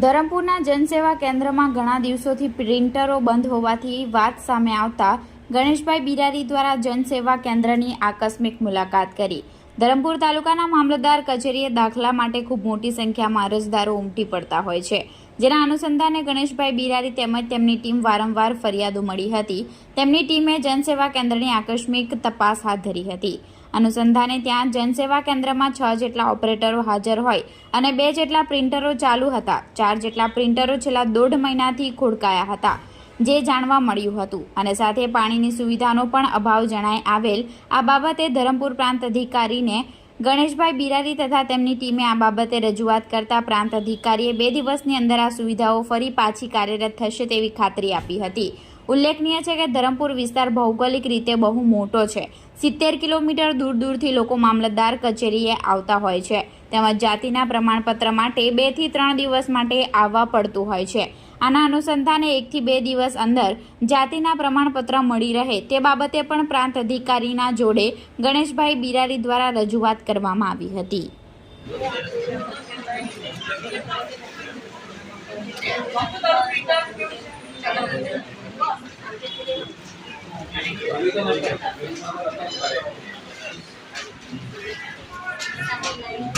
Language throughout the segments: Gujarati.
ધરમપુરના જનસેવા કેન્દ્રમાં ઘણા દિવસોથી પ્રિન્ટરો બંધ હોવાથી વાત સામે આવતા ગણેશભાઈ બિરારી દ્વારા જનસેવા કેન્દ્રની આકસ્મિક મુલાકાત કરી. ધરમપુર તાલુકાના મામલતદાર કચેરીએ દાખલા માટે ખૂબ મોટી સંખ્યામાં અરજદારો ઉમટી પડતા હોય છે. જેના અનુસંધાને ગણેશભાઈ બિરારી તેમજ તેમની ટીમ વારંવાર ફરિયાદો મળી હતી. તેમની ટીમે જનસેવા કેન્દ્રની આકસ્મિક તપાસ હાથ ધરી હતી. અનુસંધાને ત્યાં જનસેવા કેન્દ્રમાં છ જેટલા ઓપરેટરો હાજર હોય અને બે જેટલા પ્રિન્ટરો ચાલુ હતા. ચાર જેટલા પ્રિન્ટરો છેલ્લા દોઢ મહિનાથી ખોડકાયા હતા. જે જાણવા મળ્યું હતું. અને સાથે પાણીની સુવિધાનો પણ અભાવ જણાય આવેલ આ બાબતે ધરમપુર પ્રાંત અધિકારીને ગણેશભાઈ બિરારી તથા તેમની ટીમે આ બાબતે રજૂઆત કરતા પ્રાંત અધિકારીએ બે દિવસની અંદર આ સુવિધાઓ ફરી પાછી કાર્યરત થશે તેવી ખાતરી આપી હતી. ઉલ્લેખનીય છે કે ધરમપુર વિસ્તાર ભૌગોલિક રીતે બહુ મોટો છે. સિત્તેર કિલોમીટર દૂર દૂરથી લોકો મામલતદાર કચેરીએ આવતા હોય છે. તેમજ જાતિના પ્રમાણપત્ર માટે બેથી ત્રણ દિવસ માટે આવવા પડતું હોય છે. આના અનુસંધાને એકથી બે દિવસ અંદર જાતિના પ્રમાણપત્ર મળી રહે તે બાબતે પણ પ્રાંત અધિકારીના જોડે ગણેશભાઈ બિરારી દ્વારા રજૂઆત કરવામાં આવી હતી.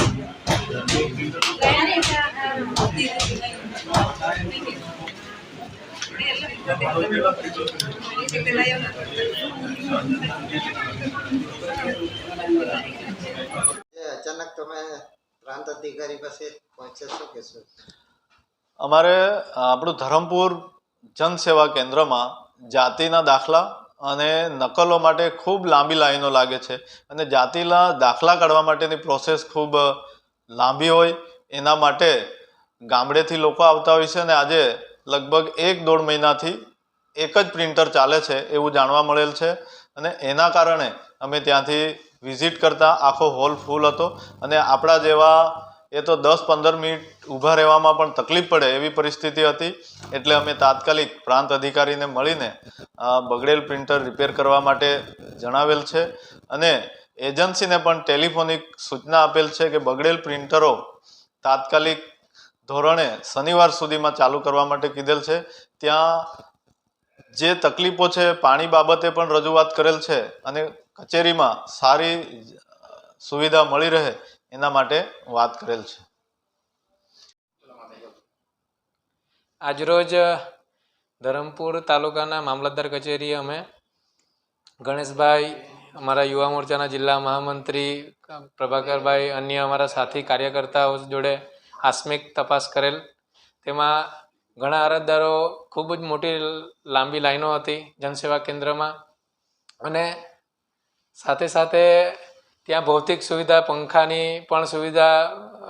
એ અચાનક તમે પ્રાંત અધિકારી પાસે પહોંચ્યા, શું અમારે આપણું ધરમપુર જનસેવા કેન્દ્રમાં જાતિના દાખલા અને નકલો માટે ખૂબ લાંબી લાઈનો લાગે છે. અને જાતિના દાખલા કાઢવા માટેની પ્રોસેસ ખૂબ લાંબી હોય, એના માટે ગામડેથી લોકો આવતા હોય છે અને આજે લગભગ એક દોઢ મહિનાથી એક જ પ્રિન્ટર ચાલે છે એવું જાણવા મળેલ છે. અને એના કારણે અમે ત્યાંથી વિઝિટ કરતાં આખો હોલ ફૂલ હતો અને આપણા જેવા એ તો દસ પંદર મિનિટ ઊભા રહેવામાં પણ તકલીફ પડે એવી પરિસ્થિતિ હતી. એટલે અમે તાત્કાલિક પ્રાંત અધિકારીને મળીને બગડેલ પ્રિન્ટર રિપેર કરવા માટે જણાવેલ છે. અને એજન્સીને પણ ટેલિફોનિક સૂચના આપેલ છે કે બગડેલ પ્રિન્ટરો તાત્કાલિક ધોરણે શનિવાર સુધીમાં ચાલુ કરવા માટે કીધેલ છે. ત્યાં જે તકલીફો છે પાણી બાબતે પણ રજૂઆત કરેલ છે અને કચેરીમાં સારી સુવિધા મળી રહે એના માટે વાત કરેલ છે. આજરોજ ધરમપુર તાલુકાના મામલતદાર કચેરીએ અમે ગણેશભાઈ અમારા યુવા મોરચાના જિલ્લા મહામંત્રી પ્રભાકરભાઈ અન્ય અમારા સાથી કાર્યકર્તાઓ જોડે આસ્મિક તપાસ કરેલ. તેમાં ઘણા અરજદારો ખૂબ જ મોટી લાંબી લાઈનો હતી જનસેવા કેન્દ્રમાં. અને સાથે સાથે ત્યાં ભૌતિક સુવિધા, પંખાની પણ સુવિધા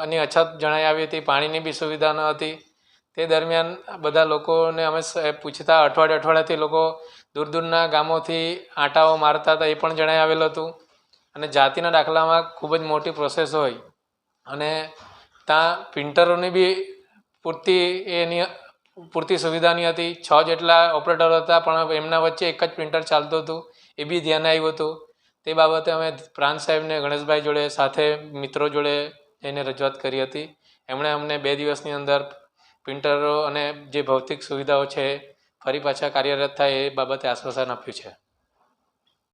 અને અછત જણાઈ આવી હતી, પાણીની બી સુવિધા ન હતી. તે દરમિયાન બધા લોકોને અમે પૂછતા અઠવાડિયે અઠવાડિયાથી લોકો દૂર દૂરના ગામોથી આંટાઓ મારતા હતા એ પણ જણાઈ આવેલું હતું. અને જાતિના દાખલામાં ખૂબ જ મોટી પ્રોસેસ હોય. અને ત્યાં પ્રિન્ટરોની બી પૂરતી એની, પૂરતી સુવિધાની હતી. છ જેટલા ઓપરેટરો હતા, પણ એમના વચ્ચે એક જ પ્રિન્ટર ચાલતું હતું. એ બી ધ્યાન આવ્યું હતું. તે બાબતે અમે પ્રાંત સાહેબને, ગણેશભાઈ જોડે, સાથે મિત્રો જોડે એને રજૂઆત કરી હતી. એમણે અમને બે દિવસની અંદર પ્રિન્ટરો અને જે ભૌતિક સુવિધાઓ છે ફરી પાછા કાર્યરત થાય એ બાબતે આશ્વાસન આપ્યું છે.